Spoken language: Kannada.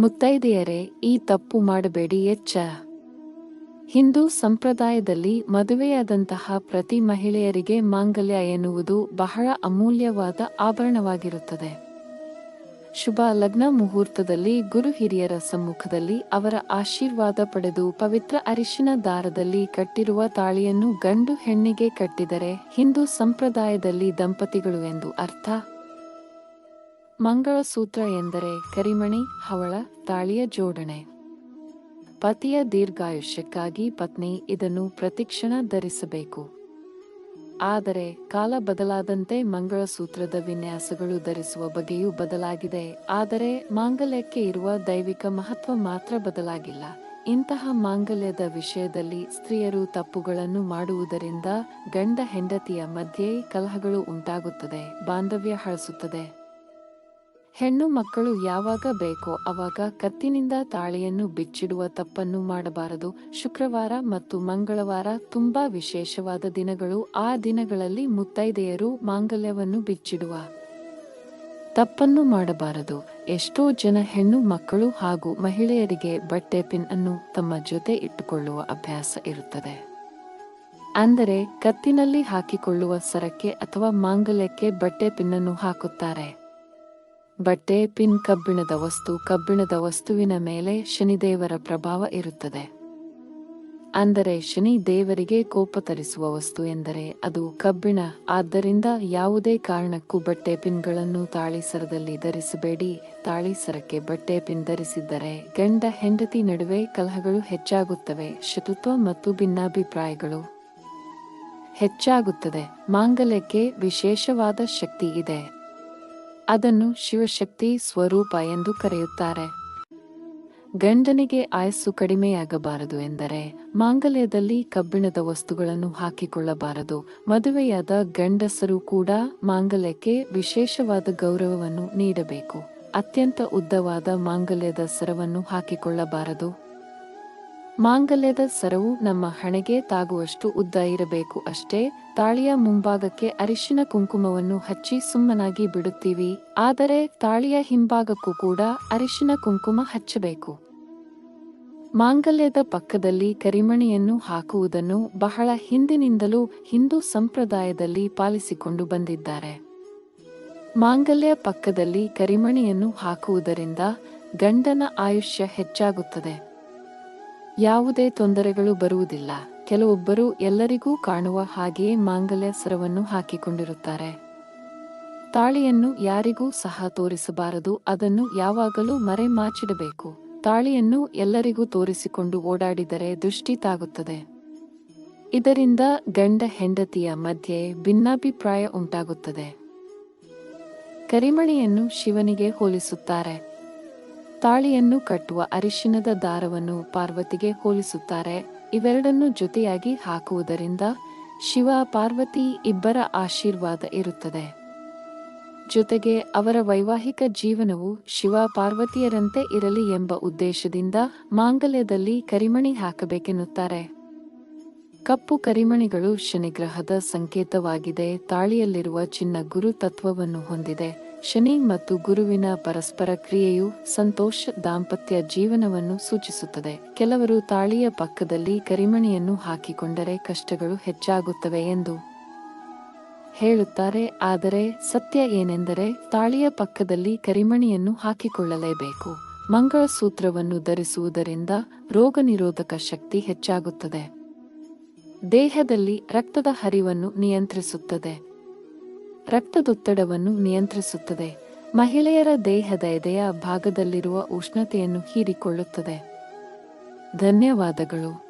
ಮುತ್ತೈದೆಯರೇ, ಈ ತಪ್ಪು ಮಾಡಬೇಡಿ, ಎಚ್ಚ. ಹಿಂದೂ ಸಂಪ್ರದಾಯದಲ್ಲಿ ಮದುವೆಯಾದಂತಹ ಪ್ರತಿ ಮಹಿಳೆಯರಿಗೆ ಮಾಂಗಲ್ಯ ಎನ್ನುವುದು ಬಹಳ ಅಮೂಲ್ಯವಾದ ಆಭರಣವಾಗಿರುತ್ತದೆ. ಶುಭ ಲಗ್ನ ಮುಹೂರ್ತದಲ್ಲಿ ಗುರು ಹಿರಿಯರ ಸಮ್ಮುಖದಲ್ಲಿ ಅವರ ಆಶೀರ್ವಾದ ಪಡೆದು ಪವಿತ್ರ ಅರಿಶಿನ ದಾರದಲ್ಲಿ ಕಟ್ಟಿರುವ ತಾಳಿಯನ್ನು ಗಂಡು ಹೆಣ್ಣಿಗೆ ಕಟ್ಟಿದರೆ ಹಿಂದೂ ಸಂಪ್ರದಾಯದಲ್ಲಿ ದಂಪತಿಗಳು ಎಂದು ಅರ್ಥ. ಮಂಗಳಸೂತ್ರ ಎಂದರೆ ಕರಿಮಣಿ, ಹವಳ, ತಾಳಿಯ ಜೋಡಣೆ. ಪತಿಯ ದೀರ್ಘಾಯುಷ್ಯಕ್ಕಾಗಿ ಪತ್ನಿ ಇದನ್ನು ಪ್ರತಿಕ್ಷಣ ಧರಿಸಬೇಕು. ಆದರೆ ಕಾಲ ಬದಲಾದಂತೆ ಮಂಗಳಸೂತ್ರದ ವಿನ್ಯಾಸಗಳು ಧರಿಸುವ ಬಗೆಯೂ ಬದಲಾಗಿದೆ. ಆದರೆ ಮಾಂಗಲ್ಯಕ್ಕೆ ಇರುವ ದೈವಿಕ ಮಹತ್ವ ಮಾತ್ರ ಬದಲಾಗಿಲ್ಲ. ಇಂತಹ ಮಾಂಗಲ್ಯದ ವಿಷಯದಲ್ಲಿ ಸ್ತ್ರೀಯರು ತಪ್ಪುಗಳನ್ನು ಮಾಡುವುದರಿಂದ ಗಂಡ ಹೆಂಡತಿಯ ಮಧ್ಯೆ ಕಲಹಗಳು ಉಂಟಾಗುತ್ತದೆ, ಬಾಂಧವ್ಯ ಹಳಸುತ್ತದೆ ಹೆಣ್ಣು ಮಕ್ಕಳು ಯಾವಾಗ ಬೇಕೋ ಅವಾಗ ಕತ್ತಿನಿಂದ ತಾಳೆಯನ್ನು ಬಿಚ್ಚಿಡುವ ತಪ್ಪನ್ನು ಮಾಡಬಾರದು. ಶುಕ್ರವಾರ ಮತ್ತು ಮಂಗಳವಾರ ತುಂಬಾ ವಿಶೇಷವಾದ ದಿನಗಳು. ಆ ದಿನಗಳಲ್ಲಿ ಮುತ್ತೈದೆಯರು ಮಾಂಗಲ್ಯವನ್ನು ಬಿಚ್ಚಿಡುವ ತಪ್ಪನ್ನು ಮಾಡಬಾರದು. ಎಷ್ಟೋ ಜನ ಹೆಣ್ಣು ಮಕ್ಕಳು ಹಾಗೂ ಮಹಿಳೆಯರಿಗೆ ಬಟ್ಟೆ ಪಿನ್ ಅನ್ನು ತಮ್ಮ ಜೊತೆ ಇಟ್ಟುಕೊಳ್ಳುವ ಅಭ್ಯಾಸ ಇರುತ್ತದೆ. ಅಂದರೆ ಕತ್ತಿನಲ್ಲಿ ಹಾಕಿಕೊಳ್ಳುವ ಸರಕ್ಕೆ ಅಥವಾ ಮಾಂಗಲ್ಯಕ್ಕೆ ಬಟ್ಟೆ ಪಿನ್ನನ್ನು ಹಾಕುತ್ತಾರೆ. ಬಟ್ಟೆ, ಪಿನ್ ಕಬ್ಬಿಣದ ವಸ್ತು, ಕಬ್ಬಿಣದ ವಸ್ತುವಿನ ಮೇಲೆ ಶನಿದೇವರ ಪ್ರಭಾವ ಇರುತ್ತದೆ. ಅಂದರೆ ಶನಿ ದೇವರಿಗೆ ಕೋಪ ತರಿಸುವ ವಸ್ತು ಎಂದರೆ ಅದು ಕಬ್ಬಿಣ. ಆದ್ದರಿಂದ ಯಾವುದೇ ಕಾರಣಕ್ಕೂ ಬಟ್ಟೆ ಪಿನ್ಗಳನ್ನು ತಾಳಿಸರದಲ್ಲಿ ಧರಿಸಬೇಡಿ. ತಾಳಿಸರಕ್ಕೆ ಬಟ್ಟೆ ಪಿನ್ ಧರಿಸಿದ್ದರೆ ಗಂಡ ಹೆಂಡತಿ ನಡುವೆ ಕಲಹಗಳು ಹೆಚ್ಚಾಗುತ್ತವೆ. ಶತ್ರುತ್ವ ಮತ್ತು ಭಿನ್ನಾಭಿಪ್ರಾಯಗಳು ಹೆಚ್ಚಾಗುತ್ತದೆ. ಮಾಂಗಲ್ಯಕ್ಕೆ ವಿಶೇಷವಾದ ಶಕ್ತಿ ಇದೆ. ಅದನ್ನು ಶಿವಶಕ್ತಿ ಸ್ವರೂಪ ಎಂದು ಕರೆಯುತ್ತಾರೆ. ಗಂಡನಿಗೆ ಆಯಸ್ಸು ಕಡಿಮೆಯಾಗಬಾರದು ಎಂದರೆ ಮಾಂಗಲ್ಯದಲ್ಲಿ ಕಬ್ಬಿಣದ ವಸ್ತುಗಳನ್ನು ಹಾಕಿಕೊಳ್ಳಬಾರದು. ಮದುವೆಯಾದ ಗಂಡಸರು ಕೂಡ ಮಾಂಗಲ್ಯಕ್ಕೆ ವಿಶೇಷವಾದ ಗೌರವವನ್ನು ನೀಡಬೇಕು. ಅತ್ಯಂತ ಉದ್ದವಾದ ಮಾಂಗಲ್ಯದ ಸರವನ್ನು ಹಾಕಿಕೊಳ್ಳಬಾರದು. ಮಾಂಗಲ್ಯದ ಸರವು ನಮ್ಮ ಹಣೆಗೆ ತಾಗುವಷ್ಟು ಉದ್ದ ಇರಬೇಕು ಅಷ್ಟೇ. ತಾಳಿಯ ಮುಂಭಾಗಕ್ಕೆ ಅರಿಶಿನ ಕುಂಕುಮವನ್ನು ಹಚ್ಚಿ ಸುಮ್ಮನಾಗಿ ಬಿಡುತ್ತೀವಿ. ಆದರೆ ತಾಳಿಯ ಹಿಂಭಾಗಕ್ಕೂ ಕೂಡ ಅರಿಶಿನ ಕುಂಕುಮ ಹಚ್ಚಬೇಕು. ಮಾಂಗಲ್ಯದ ಪಕ್ಕದಲ್ಲಿ ಕರಿಮಣಿಯನ್ನು ಹಾಕುವುದನ್ನು ಬಹಳ ಹಿಂದಿನಿಂದಲೂ ಹಿಂದೂ ಸಂಪ್ರದಾಯದಲ್ಲಿ ಪಾಲಿಸಿಕೊಂಡು ಬಂದಿದ್ದಾರೆ. ಮಾಂಗಲ್ಯ ಪಕ್ಕದಲ್ಲಿ ಕರಿಮಣಿಯನ್ನು ಹಾಕುವುದರಿಂದ ಗಂಡನ ಆಯುಷ್ಯ ಹೆಚ್ಚಾಗುತ್ತದೆ. ಯಾವುದೇ ತೊಂದರೆಗಳು ಬರುವುದಿಲ್ಲ. ಕೆಲವೊಬ್ಬರು ಎಲ್ಲರಿಗೂ ಕಾಣುವ ಹಾಗೆಯೇ ಮಾಂಗಲ್ಯ ಸರವನ್ನು ಹಾಕಿಕೊಂಡಿರುತ್ತಾರೆ. ತಾಳಿಯನ್ನು ಯಾರಿಗೂ ಸಹ ತೋರಿಸಬಾರದು. ಅದನ್ನು ಯಾವಾಗಲೂ ಮರೆಮಾಚಿಡಬೇಕು ತಾಳಿಯನ್ನು ಎಲ್ಲರಿಗೂ ತೋರಿಸಿಕೊಂಡು ಓಡಾಡಿದರೆ ದೃಷ್ಟಿ ತಾಗುತ್ತದೆ. ಇದರಿಂದ ಗಂಡ ಹೆಂಡತಿಯ ಮಧ್ಯೆ ಭಿನ್ನಾಭಿಪ್ರಾಯ ಉಂಟಾಗುತ್ತದೆ. ಕರಿಮಳಿಯನ್ನು ಶಿವನಿಗೆ ಹೋಲಿಸುತ್ತಾರೆ. ತಾಳಿಯನ್ನು ಕಟ್ಟುವ ಅರಿಶಿನದ ದಾರವನ್ನು ಪಾರ್ವತಿಗೆ ಹೋಲಿಸುತ್ತಾರೆ. ಇವೆರಡನ್ನು ಜೊತೆಯಾಗಿ ಹಾಕುವುದರಿಂದ ಶಿವ, ಪಾರ್ವತಿ ಇಬ್ಬರ ಆಶೀರ್ವಾದ ಇರುತ್ತದೆ. ಜೊತೆಗೆ ಅವರ ವೈವಾಹಿಕ ಜೀವನವು ಶಿವ, ಪಾರ್ವತಿಯರಂತೆ ಇರಲಿ ಎಂಬ ಉದ್ದೇಶದಿಂದ ಮಾಂಗಲ್ಯದಲ್ಲಿ ಕರಿಮಣಿ ಹಾಕಬೇಕೆನ್ನುತ್ತಾರೆ. ಕಪ್ಪು ಕರಿಮಣಿಗಳು ಶನಿಗ್ರಹದ ಸಂಕೇತವಾಗಿದೆ, ತಾಳಿಯಲ್ಲಿರುವ ಚಿನ್ನ ಗುರು ತತ್ವವನ್ನು ಹೊಂದಿದೆ. ಶನಿ ಮತ್ತು ಗುರುವಿನ ಪರಸ್ಪರ ಕ್ರಿಯೆಯು ಸಂತೋಷ, ದಾಂಪತ್ಯ ಜೀವನವನ್ನು ಸೂಚಿಸುತ್ತದೆ. ಕೆಲವರು ತಾಳಿಯ ಪಕ್ಕದಲ್ಲಿ ಕರಿಮಣಿಯನ್ನು ಹಾಕಿಕೊಂಡರೆ ಕಷ್ಟಗಳು ಹೆಚ್ಚಾಗುತ್ತವೆ ಎಂದು ಹೇಳುತ್ತಾರೆ. ಆದರೆ ಸತ್ಯ ಏನೆಂದರೆ ತಾಳಿಯ ಪಕ್ಕದಲ್ಲಿ ಕರಿಮಣಿಯನ್ನು ಹಾಕಿಕೊಳ್ಳಲೇಬೇಕು. ಮಂಗಳಸೂತ್ರವನ್ನು ಧರಿಸುವುದರಿಂದ ರೋಗ ನಿರೋಧಕ ಶಕ್ತಿ ಹೆಚ್ಚಾಗುತ್ತದೆ. ದೇಹದಲ್ಲಿ ರಕ್ತದ ಹರಿವನ್ನು ನಿಯಂತ್ರಿಸುತ್ತದೆ. ರಕ್ತದೊತ್ತಡವನ್ನು ನಿಯಂತ್ರಿಸುತ್ತದೆ. ಮಹಿಳೆಯರ ದೇಹದ ಎದೆಯ ಭಾಗದಲ್ಲಿರುವ ಉಷ್ಣತೆಯನ್ನು ಹೀರಿಕೊಳ್ಳುತ್ತದೆ. ಧನ್ಯವಾದಗಳು.